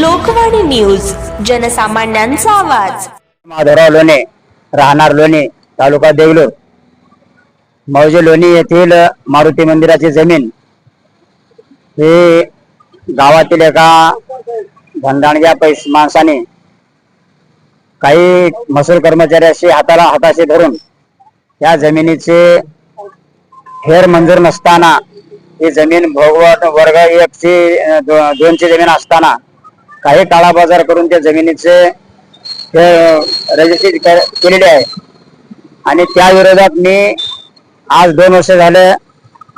Lokvani news जनसामान्यांचा आवाज. माधवराव लोणे राहणार लोणे तालुका देगलूर. मौजे लोणी येथील मारुती मंदिराची जमीन. हे गावातील एका भंडाणग्या पैस माणसाने काही महसूल कर्मचाऱ्याशी हाताला हाताशी धरून या जमिनीचे हेर मंजूर नसताना ही जमीन भोगवट वर्ग एकची अं, दोनची जमीन असताना काही काळाबाजार करून त्या जमिनीचे रजिस्ट्री केलेली आहे. आणि त्या विरोधात मी आज दोन वर्ष झाले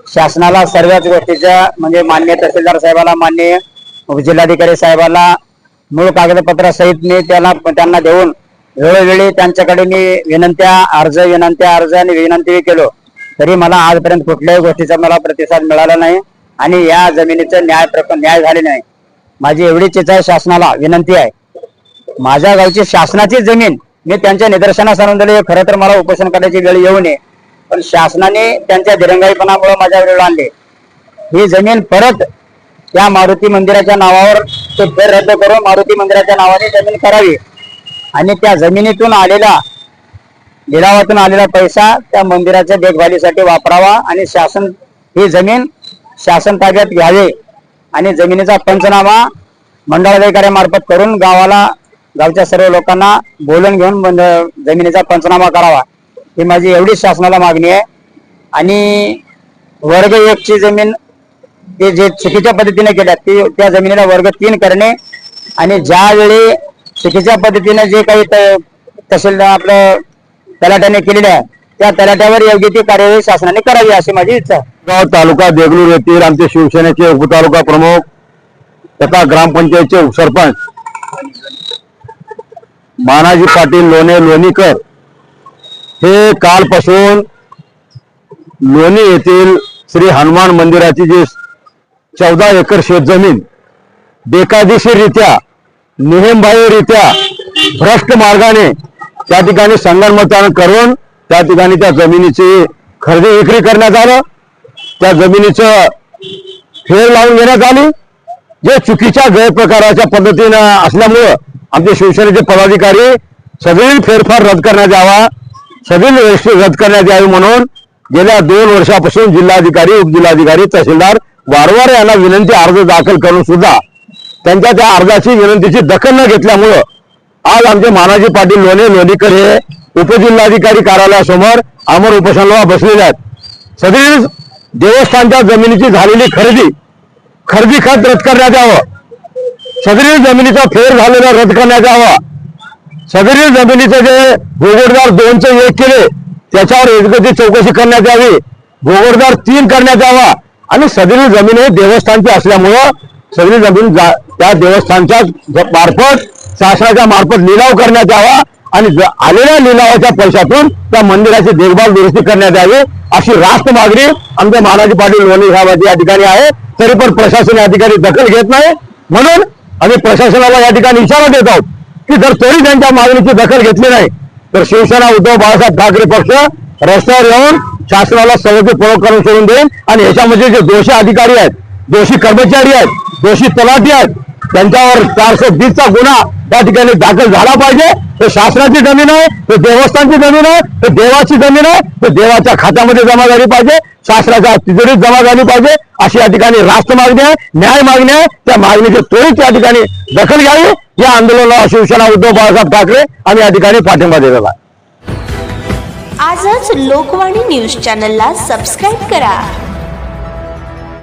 शासनाला सर्वच गोष्टीच्या म्हणजे मान्य तहसीलदार साहेबाला मान्य जिल्हाधिकारी साहेबाला मूळ कागदपत्रासहित मी त्याला त्यांना देऊन वेळोवेळी त्यांच्याकडे मी विनंत्या अर्ज विनंत्या अर्ज आणि विनंती केलो. तरी मला आजपर्यंत कुठल्याही गोष्टीचा मला प्रतिसाद मिळाला नाही आणि या जमिनीचं न्याय प्रक- न्याय झाले नाही. माझी एवढीच इच्छा आहे शासनाला विनंती आहे. माझ्या गावची शासनाची जमीन मी त्यांच्या निदर्शनास आणून दिली खरं तर मला उपोषण करण्याची वेळ येऊ नये. पण शासनाने त्यांच्या दिरंगाईपणामुळे माझ्या वेळ आणले. ही जमीन परत त्या मारुती मंदिराच्या नावावर ते फेर रद्द करून मारुती मंदिराच्या नावाने जमीन करावी. आणि त्या जमिनीतून आलेला लिलावातून आलेला पैसा त्या मंदिराच्या देखभालीसाठी वापरावा आणि शासन ही जमीन शासन ताब्यात घ्यावी. आणि जमिनीचा पंचनामा मंडळाधिकाऱ्यामार्फत करून गावाला गावच्या सर्व लोकांना बोलून घेऊन जमिनीचा पंचनामा करावा. ही माझी एवढीच शासनाला मागणी आहे. आणि वर्ग एकची जमीन ते जे चुकीच्या पद्धतीने केल्या ती त्या जमिनीला वर्ग तीन करणे आणि ज्यावेळी चुकीच्या पद्धतीने जे काही त- तहसील आपलं तलाट्याने केलेले आहे त्या तलाट्यावर योग्य ती कार्यवाही शासनाने करावी अशी माझी इच्छा गाव तालुका देगलूर येथील आमचे शिवसेनेचे उपतालुका प्रमुख तथा ग्रामपंचायतचे उपसरपंच मानाजी पाटील लोणे लोणीकर हे कालपासून लोणी येथील श्री हनुमान मंदिराची जी चौदा एकर शेतजमीन बेकायदेशीररित्या नियमबाह्यरित्या भ्रष्ट मार्गाने त्या ठिकाणी संगणमतान करून त्या ठिकाणी त्या जमिनीची खरेदी विक्री करण्यात आलं. त्या जमिनीचं फेर लावून घेण्यात आली. जे चुकीच्या गैरप्रकाराच्या पद्धतीनं असल्यामुळं आमचे शिवसेनेचे पदाधिकारी सगळी फेरफार रद्द करण्यात यावा सगळी रजिस्ट्री रद्द करण्यात यावी म्हणून गेल्या दोन वर्षापासून जिल्हाधिकारी उपजिल्हाधिकारी तहसीलदार वारंवार यांना विनंती अर्ज दाखल करून सुद्धा त्यांच्या त्या अर्जाची विनंतीची दखल न घेतल्यामुळं आज आमचे मानाजी पाटील लोणे लोणीकर हे उपजिल्हाधिकारी कार्यालयासमोर अमर उपोषणाला बसलेले आहेत. सगळी देवस्थानच्या जमिनीची झालेली खरेदी खरेदी खत रद्द करण्यात यावं. सदरील जमिनीचा फेर झालेला रद्द करण्यात यावा. सदरील जमिनीचे जे भोगोडदार दोनचे एक केले त्याच्यावर एकगती चौकशी करण्यात यावी. भोगोडदार तीन करण्यात यावा. आणि सदरील जमीन हे देवस्थानची असल्यामुळं सगळी जमीन त्या देवस्थानच्या मार्फत शासनाच्या मार्फत लिलाव करण्यात यावा. आणि आलेल्या लिलावाच्या पैशातून त्या मंदिराची देखभाल दुरुस्ती करण्यात यावी अशी रास्त मागणी आमच्या महाराज पाटील लोणी साहेबांची या ठिकाणी आहे. तरी पण प्रशासन या ठिकाणी दखल घेत नाही. म्हणून आम्ही प्रशासनाला या ठिकाणी इशारा देत आहोत की जर तरी त्यांच्या मागणीची दखल घेतली नाही तर शिवसेना उद्धव बाळासाहेब ठाकरे पक्ष रस्त्यावर येऊन शासनाला सवलतीपूर्वक करून सोडून देईल. आणि ह्याच्यामध्ये जे दोषी अधिकारी आहेत दोषी कर्मचारी आहेत दोषी तलाठी आहेत त्यांच्यावर चारशे वीसचा गुन्हा त्या ठिकाणी दाखल झाला पाहिजे. हे शासनाची जमीन आहे हे देवस्थानची जमीन आहे हे देवाची जमीन आहे हे देवाच्या खात्यामध्ये जमा झाली पाहिजे शासनाच्या तिजोरीत जमा झाली पाहिजे अशी या ठिकाणी राष्ट्र मागणी आहे न्याय मागणी आहे. त्या मागणीची त्वरित या ठिकाणी दखल घ्यावी. या आंदोलनाला शिवसेना उद्धव बाळासाहेब ठाकरे आणि या ठिकाणी पाठिंबा दिलेला आहे. आजच लोकवाणी न्यूज चॅनलला सबस्क्राईब करा.